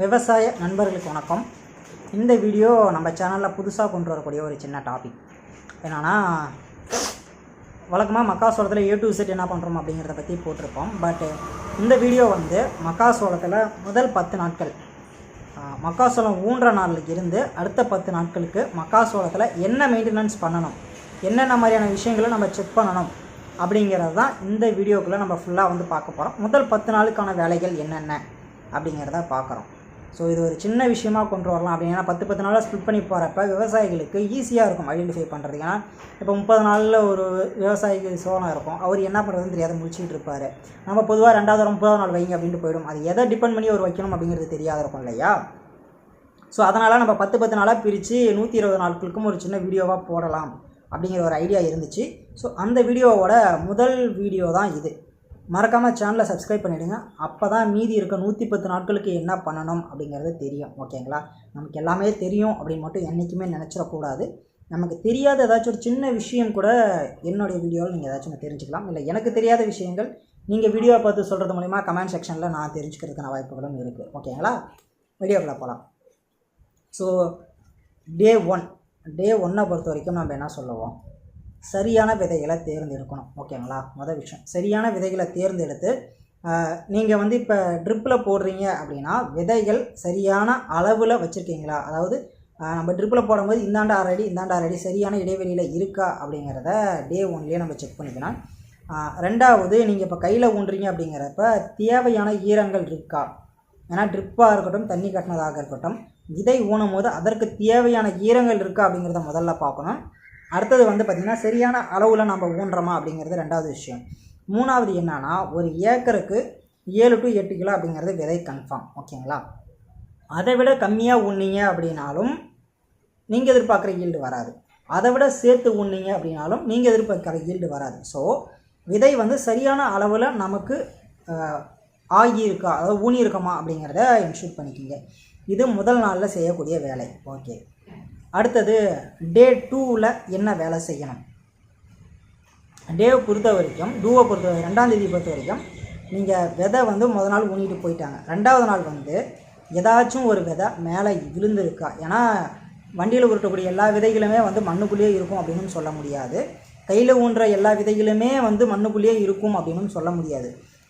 விவசாய நண்பர்களுக்கு வணக்கம். இந்த வீடியோ நம்ம சேனலில் புதுசாக கொண்டு வரக்கூடிய ஒரு சின்ன டாபிக் என்னென்னா வழக்கமாக மக்காசோளத்தில் ஏ டு செட் என்ன பண்ணுறோம் அப்படிங்கிறத பற்றி போட்டிருப்போம். பட் இந்த வீடியோ வந்து மக்காசோளத்தில் முதல் பத்து நாட்கள் மக்காசோளம் ஊன்ற நாளுக்கு இருந்து அடுத்த பத்து நாட்களுக்கு மக்காசோளத்தில் என்ன மெயின்டெனன்ஸ் பண்ணணும் என்னென்ன மாதிரியான விஷயங்களை நம்ம செக் பண்ணணும் அப்படிங்கிறது தான் இந்த வீடியோக்குள்ளே நம்ம ஃபுல்லாக வந்து பார்க்க போகிறோம் முதல் பத்து நாளுக்கான வேலைகள் என்னென்ன அப்படிங்கிறத பார்க்குறோம். ஸோ இது ஒரு சின்ன விஷயமா கொண்டு வரலாம் அப்படின்னா. பத்து பத்து நாளாக ஸ்பிட் பண்ணி போகிறப்ப விவசாயிகளுக்கு ஈஸியாக இருக்கும் ஐடென்டிஃபை பண்ணுறது ஏன்னா இப்போ முப்பது நாளில் ஒரு விவசாயிக்கு சோளம் இருக்கும். அவர் என்ன பண்ணுறதுன்னு தெரியாத முடிச்சுட்டு இருப்பார். நம்ம பொதுவாக ரெண்டாவது வாரம் முப்பதாவது நாள் வைங்க அப்படின்ட்டு போயிடும். அது எதை டிபெண்ட் பண்ணி ஒரு வைக்கணும் அப்படிங்கிறது தெரியாத இருக்கும் இல்லையா? ஸோ அதனால் நம்ம பத்து பத்து நாளாக பிரித்து நூற்றி இருபது நாட்களுக்கும் ஒரு சின்ன வீடியோவாக போடலாம் அப்படிங்கிற ஒரு ஐடியா இருந்துச்சு. ஸோ அந்த வீடியோவோட முதல் வீடியோ தான் இது. மறக்காமல் சேனலை சப்ஸ்கிரைப் பண்ணிவிடுங்க அப்போ தான் மீதி இருக்க நூற்றி பத்து நாட்களுக்கு என்ன பண்ணணும் அப்படிங்கிறது தெரியும். ஓகேங்களா நமக்கு எல்லாமே தெரியும் அப்படின்னு மட்டும் என்றைக்குமே நினச்சிடக்கூடாது. நமக்கு தெரியாத ஏதாச்சும் ஒரு சின்ன விஷயம் கூட என்னுடைய வீடியோவில் நீங்கள் ஏதாச்சும் தெரிஞ்சுக்கலாம். இல்லை எனக்கு தெரியாத விஷயங்கள் நீங்கள் வீடியோவை பார்த்து சொல்கிறது மூலிமா கமெண்ட் செக்ஷனில் நான் தெரிஞ்சுக்கிறதுக்கான வாய்ப்புகளும் இருக்குது ஓகேங்களா வீடியோக்குள்ளே போகலாம் ஸோ டே ஒன் டே ஒன்னை பொறுத்த வரைக்கும் நம்ம என்ன சொல்லுவோம்? சரியான விதைகளை தேர்ந்தெடுக்கணும். ஓகேங்களா? மொதல் விஷயம். சரியான விதைகளை தேர்ந்தெடுத்து நீங்கள் வந்து இப்போ ட்ரிப்பில் போடுறீங்க அப்படின்னா விதைகள் சரியான அளவில் வச்சுருக்கீங்களா? அதாவது நம்ம ட்ரிப்பில் போடும்போது இந்தாண்ட ஆறு அடி இந்தாண்ட ஆறு அடி சரியான இடைவெளியில் இருக்கா அப்படிங்கிறத டே ஒன்லேயே நம்ம செக் பண்ணிக்கலாம். ரெண்டாவது நீங்கள் இப்போ கையில் ஊன்றீங்க அப்படிங்கிறப்ப தேவையான ஈரங்கள் இருக்கா? ஏன்னா ட்ரிப்பாக இருக்கட்டும் தண்ணி கட்டினதாக இருக்கட்டும் விதை ஊனும் போது அதற்கு தேவையான ஈரங்கள் இருக்கா அப்படிங்கிறத முதல்ல பார்க்கணும். அடுத்தது வந்து பார்த்திங்கன்னா சரியான அளவில் நம்ம ஊன்றோமா அப்படிங்கிறது ரெண்டாவது விஷயம். மூணாவது என்னன்னா ஒரு ஏக்கருக்கு ஏழு டு எட்டு கிலோ அப்படிங்கிறது விதை கன்ஃபார்ம் ஓகேங்களா? அதை விட கம்மியாக உண்ணீங்க அப்படின்னாலும் நீங்கள் எதிர்பார்க்குற ஈல்டு வராது. அதை விட சேர்த்து உண்ணீங்க அப்படின்னாலும் நீங்கள் எதிர்பார்க்குற ஈல்டு வராது. ஸோ விதை வந்து சரியான அளவில் நமக்கு ஆகியிருக்கா அதாவது ஊனி இருக்கமா அப்படிங்கிறத இன்ஷூட் பண்ணிக்கிங்க. இது முதல் நாளில் செய்யக்கூடிய வேலை. ஓகே. அடுத்தது டே டூவில் என்ன வேலை செய்யணும்? டேவை பொறுத்த வரைக்கும் டூவை பொறுத்த வரை ரெண்டாம் தேதி பொறுத்த வரைக்கும் நீங்கள் விதை வந்து முத நாள் ஊனிட்டு போயிட்டாங்க. ரெண்டாவது நாள் வந்து ஏதாச்சும் ஒரு விதை மேலே விழுந்திருக்கா? ஏன்னா வண்டியில் உருட்டக்கூடிய எல்லா விதைகளுமே வந்து மண்ணுக்குள்ளேயே இருக்கும் அப்படின்னு சொல்ல முடியாது. கையில் ஊன்ற எல்லா விதைகளுமே வந்து மண்ணுக்குள்ளேயே இருக்கும் அப்படின்னு சொல்ல முடியாது.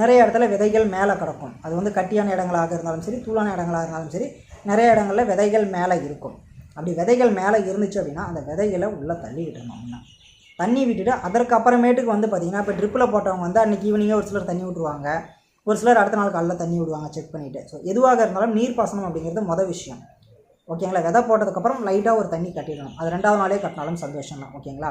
நிறைய இடத்துல விதைகள் மேலே கிடக்கும். அது வந்து கட்டியான இடங்களாக இருந்தாலும் சரி தூளான இடங்களாக இருந்தாலும் சரி நிறைய இடங்களில் விதைகள் மேலே இருக்கும். அப்படி விதைகள் மேலே இருந்துச்சு அப்படின்னா அந்த விதைகளை உள்ளே தள்ளி விட்டுறணும் அப்படின்னா. தண்ணி விட்டுட்டு அதற்கு அப்புறமேட்டுக்கு வந்து பார்த்திங்கன்னா இப்போ ட்ரிப்பில் போட்டவங்க வந்து அன்றைக்கி ஈவினிங்கே ஒரு சிலர் தண்ணி விட்ருவாங்க ஒரு சிலர் அடுத்த நாள் காலைல தண்ணி விடுவாங்க செக் பண்ணிவிட்டு ஸோ எதுவாக இருந்தாலும் நீர் பாசனம் அப்படிங்கிறது மொதல் விஷயம். ஓகேங்களா? விதை போட்டதுக்கப்புறம் லைட்டாக ஒரு தண்ணி கட்டிடணும். அது ரெண்டாவது நாளே கட்டினாலும் சந்தோஷம் தான் ஓகேங்களா?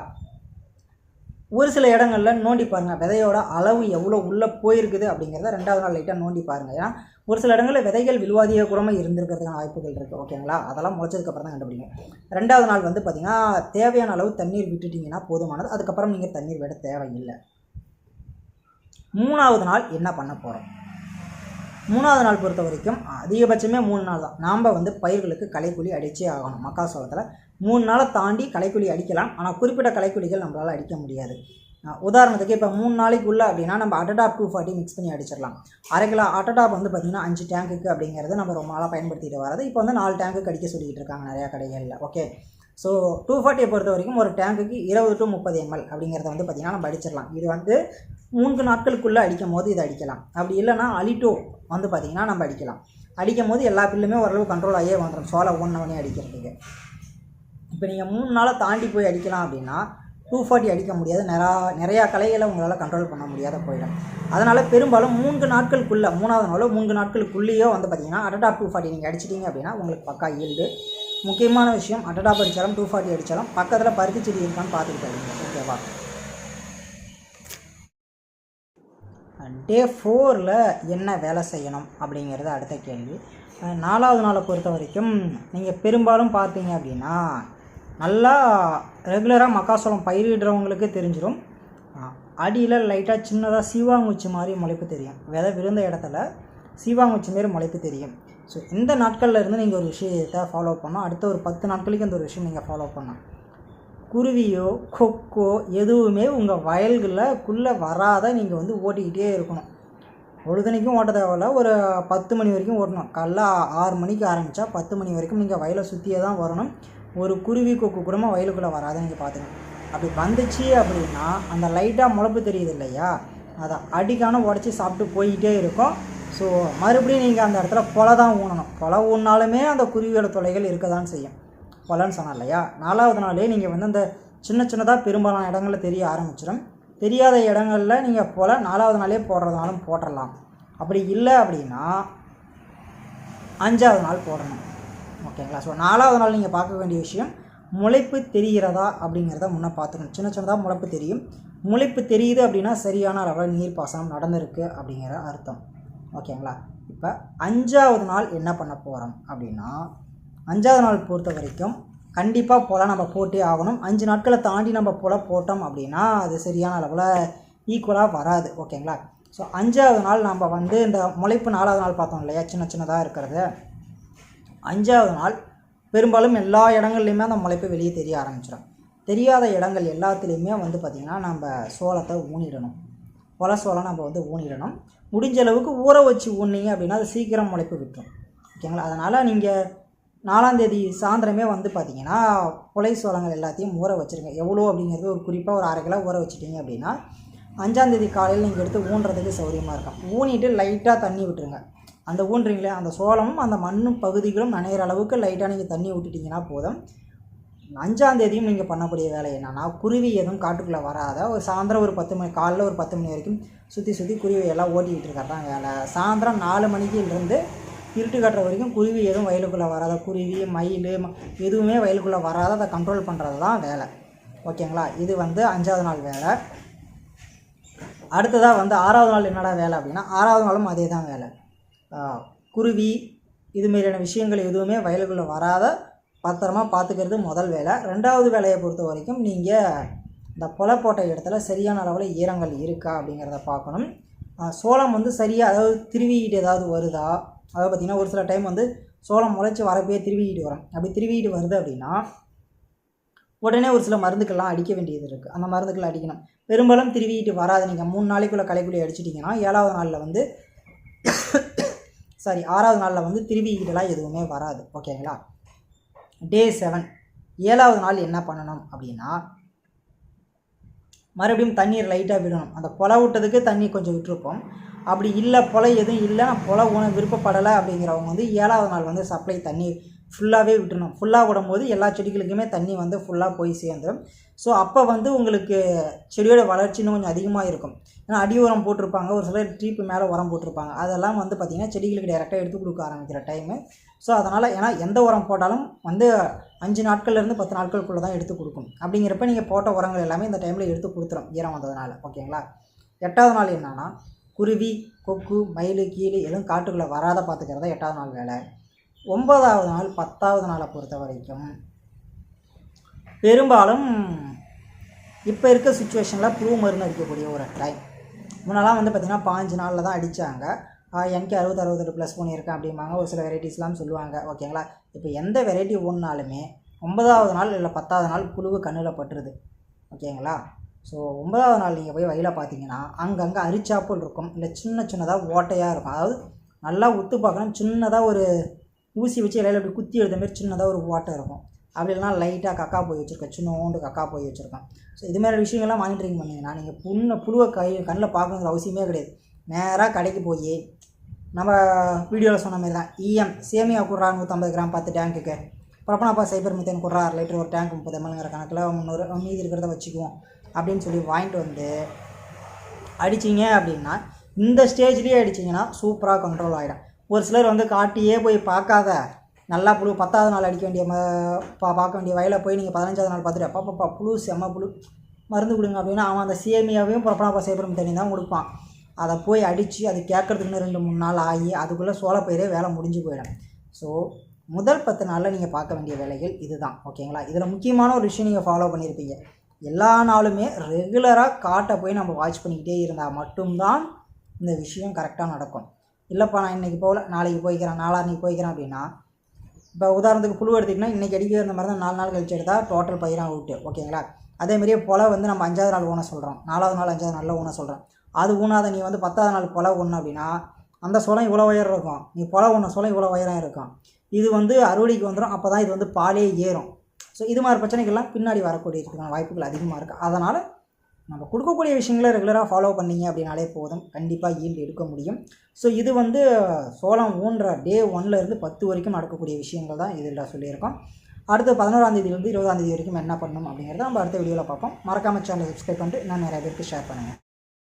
ஒரு சில இடங்களில் நோண்டி பாருங்கள் விதையோட அளவு எவ்வளோ உள்ளே போயிருக்குது அப்படிங்கிறத ரெண்டாவது நாள் லைட்டாக நோண்டி பாருங்கள் ஏன்னா ஒரு சில இடங்களில் விதைகள் வில்வாதிய கூடமாக இருந்திருக்கிறதுக்கான வாய்ப்புகள் இருக்குது ஓகேங்களா அதெல்லாம் முளைச்சதுக்கப்புறம் தான் கண்டுபிடிங்க. ரெண்டாவது நாள் வந்து பார்த்திங்கன்னா தேவையான அளவு தண்ணீர் விட்டுட்டிங்கன்னா போதுமானது. அதுக்கப்புறம் நீங்கள் தண்ணீர் விட தேவையில்லை. மூணாவது நாள் என்ன பண்ண போகிறோம் மூணாவது நாள் பொறுத்த வரைக்கும் அதிகபட்சமே மூணு நாள் தான். நாம் வந்து பயிர்களுக்கு களைக்குழி அடித்தே ஆகணும். மக்காசோளத்தில் மூணு நாளை தாண்டி களைக்குழி அடிக்கலாம். ஆனால் குறிப்பிட்ட களைக்குழிகள் நம்மளால் அடிக்க முடியாது. உதாரணத்துக்கு இப்போ மூணு நாளைக்குள்ளே அப்படின்னா நம்ம அட்டடாப் டூ ஃபார்ட்டி மிக்ஸ் பண்ணி அடிச்சிடலாம். அரை கிலோ அட்டடாப் வந்து பார்த்திங்கன்னா அஞ்சு டேங்குக்கு அப்படிங்கிறது நம்ம ரொம்ப நாளாக பயன்படுத்திட்டு வரது இப்போ வந்து நாலு டேங்குக்கு அடிக்க சொல்லிக்கிட்டு இருக்காங்க நிறையா கடைகளில். ஓகே ஸோ டூ ஃபார்ட்டியை பொறுத்த வரைக்கும் ஒரு டேங்குக்கு இருபது டு முப்பது எம்எல் அப்படிங்கிறத வந்து பார்த்திங்கன்னா நம்ம அடிச்சிடலாம். இது வந்து மூன்று நாட்களுக்குள்ளே அடிக்கும் போது இதை அடிக்கலாம். அப்படி இல்லைன்னா அலிட்டோ வந்து பார்த்திங்கன்னா நம்ம அடிக்கலாம். அடிக்கும் போது எல்லா பில்லுமே ஓரளவு கண்ட்ரோல் ஆகியே வந்துடும் சோலை ஒன்றவனே அடிக்கிறதுக்கு. இப்போ நீங்கள் மூணு நாளை தாண்டி போய் அடிக்கலாம் அப்படின்னா டூ ஃபார்ட்டி அடிக்க முடியாது. நிறையா நிறையா கலைகளை உங்களால் கண்ட்ரோல் பண்ண முடியாத போயிடும். அதனால் பெரும்பாலும் மூன்று நாட்களுக்குள்ளே மூணாவது நாளோ மூன்று நாட்களுக்குள்ளேயோ வந்து பார்த்தீங்கன்னா அட்டடாப் டூ ஃபார்ட்டி நீங்கள் அடிச்சிட்டிங்க அப்படின்னா உங்களுக்கு பக்கா ஈல்டு முக்கியமான விஷயம் அட்டடாப் அடித்தாலும் டூ ஃபார்ட்டி அடித்தாலும் பக்கத்தில் பருத்தி செடி இருக்கான்னு பார்த்துக்கிட்டு ஓகேவா டே ஃபோரில் என்ன வேலை செய்யணும் அப்படிங்கிறது அடுத்த கேள்வி. நாலாவது நாளை பொறுத்த வரைக்கும் நீங்கள் பெரும்பாலும் பார்த்தீங்க அப்படின்னா நல்லா ரெகுலராக மக்காசோளம் பயிரிடுறவங்களுக்கு தெரிஞ்சிடும் அடியில் லைட்டாக சின்னதாக சீவாங்குச்சி மாதிரி முளைப்பு தெரியும். விதை விழுந்த இடத்துல சீவாங்குச்சி மாரி முளைப்பு தெரியும். ஸோ இந்த நாட்களில் இருந்து நீங்கள் ஒரு விஷயத்தை ஃபாலோ பண்ணோம் அடுத்த ஒரு பத்து நாட்களுக்கு இந்த ஒரு விஷயம் நீங்கள் ஃபாலோ பண்ணோம் குருவியோ கொக்கோ எதுவுமே உங்கள் வயல்களில் குள்ளே வராத நீங்கள் வந்து ஓட்டிக்கிட்டே இருக்கணும். பொழுதுனைக்கும் ஓட்ட தேவையில்ல. ஒரு பத்து மணி வரைக்கும் ஓட்டணும். காலைல ஆறு மணிக்கு ஆரம்பித்தா பத்து மணி வரைக்கும் நீங்கள் வயலை சுற்றியே தான் வரணும். ஒரு குருவி கொக்கு கூடமா வயலுக்குள்ளே வராது நீங்கள் பார்த்துங்க அப்படி வந்துச்சு அப்படின்னா அந்த லைட்டாக முளப்பு தெரியுது இல்லையா? அதை அடிக்கான உடச்சி சாப்பிட்டு போயிட்டே இருக்கும். ஸோ மறுபடியும் நீங்கள் அந்த இடத்துல கொலை தான் ஊனணும். கொலை ஊனாலுமே அந்த குருவியோட தொலைகள் இருக்க தான் செய்யும். கொலைன்னு சொன்னேன் இல்லையா? நாலாவது நாளே நீங்கள் வந்து அந்த சின்ன சின்னதாக பெரும்பாலான இடங்களில் தெரிய ஆரம்பிச்சிடும். தெரியாத இடங்களில் நீங்கள் போல் நாலாவது நாளே போடுறதுனாலும் போட்டுடலாம் அப்படி இல்லை அப்படின்னா அஞ்சாவது நாள் போடணும். ஓகேங்களா? ஸோ நாலாவது நாள் நீங்கள் பார்க்க வேண்டிய விஷயம் முளைப்பு தெரிகிறதா அப்படிங்கிறத முன்னே பார்த்துக்கணும். சின்ன சின்னதாக முளைப்பு தெரியும். முளைப்பு தெரியுது அப்படின்னா சரியான அளவில் நீர் பாசனம் நடந்திருக்கு அப்படிங்கிற அர்த்தம். ஓகேங்களா? இப்போ அஞ்சாவது நாள் என்ன பண்ண போகிறோம் அப்படின்னா அஞ்சாவது நாள் பொறுத்த வரைக்கும் கண்டிப்பாக போல நம்ம போட்டே ஆகணும். அஞ்சு நாட்களை தாண்டி நம்ம போல போட்டோம் அப்படின்னா அது சரியான அளவில் ஈக்குவலாக வராது. ஓகேங்களா? ஸோ அஞ்சாவது நாள் நம்ம வந்து இந்த முளைப்பு நாலாவது நாள் பார்த்தோம் இல்லையா? சின்ன சின்னதாக இருக்கிறது. அஞ்சாவது நாள் பெரும்பாலும் எல்லா இடங்கள்லையுமே அந்த முளைப்பு வெளியே தெரிய ஆரம்பிச்சிடும் தெரியாத இடங்கள் எல்லாத்துலேயுமே வந்து பார்த்திங்கன்னா நம்ம சோளத்தை ஊனிடணும். பொல சோளம் நம்ம வந்து ஊனிடணும். முடிஞ்ச அளவுக்கு ஊற வச்சு ஊனிங்க அப்படின்னா அது சீக்கிரம் முளைப்பு விட்டுரும். ஓகேங்களா? அதனால் நீங்கள் நாலாந்தேதி சாயந்தரமே வந்து பார்த்தீங்கன்னா புலை சோளங்கள் எல்லாத்தையும் ஊற வச்சுருங்க. எவ்வளோ அப்படிங்கிறது ஒரு குறிப்பாக ஒரு அரை கிலோ ஊற வச்சுட்டீங்க அப்படின்னா அஞ்சாந்தேதி காலையில் நீங்கள் எடுத்து ஊன்றதுக்கு சௌகரியமாக இருக்கும். ஊனிட்டு லைட்டாக தண்ணி விட்டுருங்க. அந்த ஊன்றீங்களே அந்த சோளமும் அந்த மண்ணும் பகுதிகளும் நனைகிற அளவுக்கு லைட்டாக நீங்கள் தண்ணி விட்டுட்டிங்கன்னா போதும். அஞ்சாந்தேதியும் நீங்கள் பண்ணக்கூடிய வேலை என்னென்னா குருவி எதுவும் காட்டுக்குள்ளே வராத ஒரு சாயந்தரம் ஒரு பத்து மணி காலைல ஒரு பத்து மணி வரைக்கும் சுற்றி சுற்றி குருவி எல்லாம் ஓட்டிக்கிட்டு இருக்கிறது தான் வேலை. சாயந்தரம் நாலு மணிக்கிலிருந்து இருட்டு கட்டுற வரைக்கும் குருவி எதுவும் வயலுக்குள்ளே வராத குருவி மயில் எதுவுமே வயலுக்குள்ளே வராத அதை கண்ட்ரோல் பண்ணுறது தான் வேலை. ஓகேங்களா? இது வந்து அஞ்சாவது நாள் வேலை. அடுத்ததாக வந்து ஆறாவது நாள் என்னடா வேலை அப்படின்னா ஆறாவது நாளும் அதே தான் வேலை. குருவி குருவி இதுமாரியான விஷயங்கள் எதுவுமே வயலுக்குள்ளே வராத பத்திரமா பார்த்துக்கிறது முதல் வேலை. ரெண்டாவது வேலையை பொறுத்த வரைக்கும் நீங்கள் இந்த கொலை போட்ட இடத்துல சரியான அளவில் ஈரங்கள் இருக்கா அப்படிங்கிறத பார்க்கணும். சோளம் வந்து சரியாக அதாவது திருவிக்கிட்டு ஏதாவது வருதா? அதாவது பார்த்திங்கன்னா ஒரு சில டைம் வந்து சோளம் முளைச்சி வரப்பே திருவிக்கிட்டு வரும். அப்படி திருவிக்கிட்டு வருது அப்படின்னா உடனே ஒரு சில மருந்துக்கெல்லாம் அடிக்க வேண்டியது இருக்குது அந்த மருந்துக்கள் அடிக்கணும். பெரும்பாலும் திருவிக்கிட்டு வராது. நீங்கள் மூணு நாளைக்குள்ளே களைக்குள்ளி அடிச்சிட்டிங்கன்னா ஏழாவது நாளில் வந்து சாரி ஆறாவது நாளில் வந்து திருவிக்கிட்டலாம் எதுவுமே வராது ஓகேங்களா டே செவன் ஏழாவது நாள் என்ன பண்ணணும் அப்படின்னா மறுபடியும் தண்ணீர் லைட்டாக விடணும். அந்த பொல விட்டதுக்கு தண்ணி கொஞ்சம் விட்டுருப்போம். அப்படி இல்லை பொலை எதுவும் இல்லை நான் பொலை உணவு விருப்பப்படலை அப்படிங்கிறவங்க வந்து ஏழாவது நாள் வந்து சப்ளை தண்ணி ஃபுல்லாகவே விட்டுணும் ஃபுல்லாக விடும்போது எல்லா செடிகளுக்குமே தண்ணி வந்து ஃபுல்லாக போய் சேர்ந்துடும் ஸோ அப்போ வந்து உங்களுக்கு செடியோட வளர்ச்சி இன்னும் கொஞ்சம் அதிகமாக இருக்கும். ஏன்னா அடி உரம் போட்டிருப்பாங்க. ஒரு சிலர் ட்ரீப்பு மேலே உரம் போட்டிருப்பாங்க. அதெல்லாம் வந்து பார்த்திங்கன்னா செடிகளுக்கு டேரெக்டாக எடுத்து கொடுக்க ஆரம்பிக்கிற டைமு ஸோ அதனால் ஏன்னா எந்த உரம் போட்டாலும் வந்து அஞ்சு நாட்கள்லேருந்து பத்து நாட்களுக்குள்ளே தான் எடுத்து கொடுக்கும். அப்படிங்கிறப்ப நீங்கள் போட்ட உரங்கள் எல்லாமே இந்த டைமில் எடுத்து கொடுத்துரும். ஈரம் வந்ததுனால. ஓகேங்களா? எட்டாவது நாள் என்னன்னா குருவி கொக்கு மயில் கீழே எதுவும் காட்டுக்குள்ளே வராத பார்த்துக்கிறது எட்டாவது நாள் வேலை. ஒன்பதாவது நாள் பத்தாவது நாளை பொறுத்த வரைக்கும் பெரும்பாலும் இப்போ இருக்க சுச்சுவேஷனில் புழு மருந்து அடிக்கக்கூடிய ஒரு டைம் முன்னெல்லாம் வந்து பார்த்திங்கன்னா பாஞ்சு நாளில் தான் அடித்தாங்க எனக்கு அறுபது அறுபத்தெட்டு ப்ளஸ் பண்ணியிருக்கேன் அப்படிம்பாங்க. ஒரு சில வெரைட்டிஸ்லாம் சொல்லுவாங்க. ஓகேங்களா இப்போ எந்த வெரைட்டி ஒன்றாலுமே ஒன்பதாவது நாள் இல்லை பத்தாவது நாள் புழுவு கண்ணில் பட்டுருது. ஓகேங்களா ஸோ ஒன்பதாவது நாள் நீங்கள் போய் வயலில் பார்த்தீங்கன்னா அங்கங்கே அரிச்சாப்பல் இருக்கும். இல்லை சின்ன சின்னதாக ஓட்டையாக இருக்கும். அதாவது நல்லா உத்து பார்க்கணும். சின்னதாக ஒரு ஊசி வச்சு இலையில அப்படி குத்தி எடுத்த மாதிரி சின்னதாக ஒரு ஓட்டை இருக்கும். அப்படி இல்லைனா லைட்டாக கக்கா போய் வச்சுருக்கேன். சின்னோண்டு கக்கா போய் வச்சுருக்கேன். ஸோ இது மாதிரி விஷயங்கள்லாம் மானிட்டரிங் பண்ணிங்கன்னா நீங்கள் புண்ணை புழுவை கை கண்ணில் பார்க்கணுங்கிற அவசியமே கிடையாது. நேராக கடைக்கு போய் நம்ம வீடியோவில் சொன்ன மாதிரி தான் இஎம் சேமியா குடுறா நூற்றம்பது கிராம் பத்து டேங்க்குக்கு ப்ரொப்பனாப்பா சைபர் மித்தேன் குட்றா அரை லிட்டர் ஒரு டேங்க் முப்பது எம்எல்ங்கிற கணக்கில் முந்நூறு மீதி இருக்கிறத வச்சுக்குவோம். அப்படின்னு சொல்லி வாங்கிட்டு வந்து அடிச்சிங்க அப்படின்னா இந்த ஸ்டேஜ்லேயே அடிச்சிங்கன்னா சூப்பராக கண்ட்ரோல் ஆகிடும் ஒரு சிலர் வந்து காட்டியே போய் பார்க்காத நல்லா புழு பத்தாவது நாள் அடிக்க வேண்டிய ம பா பார்க்க வேண்டிய வயலை போய் நீங்கள் பதினஞ்சாவது நாள் பார்த்துட்டு அப்பா பாப்பா புழு செம்ம புழு. மருந்து கொடுங்க அப்படின்னா அவன் அந்த சேமியாவையும் புறப்படாப்பா சேப்பரம் தண்ணி தான் கொடுப்பான். அதை போய் அடித்து அது கேட்குறதுக்குன்னு ரெண்டு மூணு நாள் ஆகி அதுக்குள்ளே சோளப்பயிரே வேலை முடிஞ்சு போயிடும். ஸோ முதல் பத்து நாளில் நீங்கள் பார்க்க வேண்டிய வேலைகள் இதுதான். ஓகேங்களா? இதில் முக்கியமான ஒரு விஷயம் நீங்கள் ஃபாலோ பண்ணியிருப்பீங்க எல்லா நாளுமே ரெகுலராக காட்டை போய் நம்ம வாட்ச் பண்ணிக்கிட்டே இருந்தால் மட்டும்தான் இந்த விஷயம் கரெக்டாக நடக்கும். இல்லைப்பா நான் இன்றைக்கி போகல. நாளைக்கு போய்க்கிறேன். நாளான்னைக்கு போய்க்கிறேன் அப்படின்னா இப்போ உதாரணத்துக்கு புழு எடுத்திங்கன்னா இன்றைக்கி அடிக்க இருந்த மாதிரி தான் நாலு நாள் கழிச்சு எடுத்தால் டோட்டல் பயிராக விட்டு ஓகேங்களா? அதே மாதிரியே போல் வந்து நம்ம அஞ்சாவது நாள் ஊன சொல்கிறோம் நாலாவது நாள் அஞ்சாவது நாளில் ஊன சொல்கிறோம் அது ஊனாத நீ வந்து பத்தாவது நாள் புல ஒன்று அப்படின்னா அந்த சோளம் இவ்வளோ உயரம் இருக்கும். நீ புல ஒன்று சோளம் இவ்வளோ உயரம் இருக்கும். இது வந்து அறுவடைக்கு வந்துடும் அப்போ தான் இது வந்து பாலே ஏறும். ஸோ இது மாதிரி பிரச்சனைகள்லாம் பின்னாடி வரக்கூடியதுக்கான வாய்ப்புகள் அதிகமாக இருக்குது அதனால் நம்ம கொடுக்கக்கூடிய விஷயங்களை ரெகுலராக ஃபாலோ பண்ணீங்க அப்படின்னாலே போதும். கண்டிப்பாக ஈல்டு எடுக்க முடியும். ஸோ இது வந்து சோளம் ஊன்ற டே ஒன்லேருந்து பத்து வரைக்கும் நடக்கக்கூடிய விஷயங்கள் தான் இதில் சொல்லியிருக்கோம். அடுத்து பதினோராம் இருபதாந்தேதி வரைக்கும் என்ன பண்ணணும் அப்படிங்கிறத நம்ம அடுத்த வீடியோவில் பார்ப்போம். மறக்காம சேனலை சப்ஸ்கிரைப் பண்ணிட்டு இன்னும் நிறைய பேருக்கு ஷேர் பண்ணுங்கள்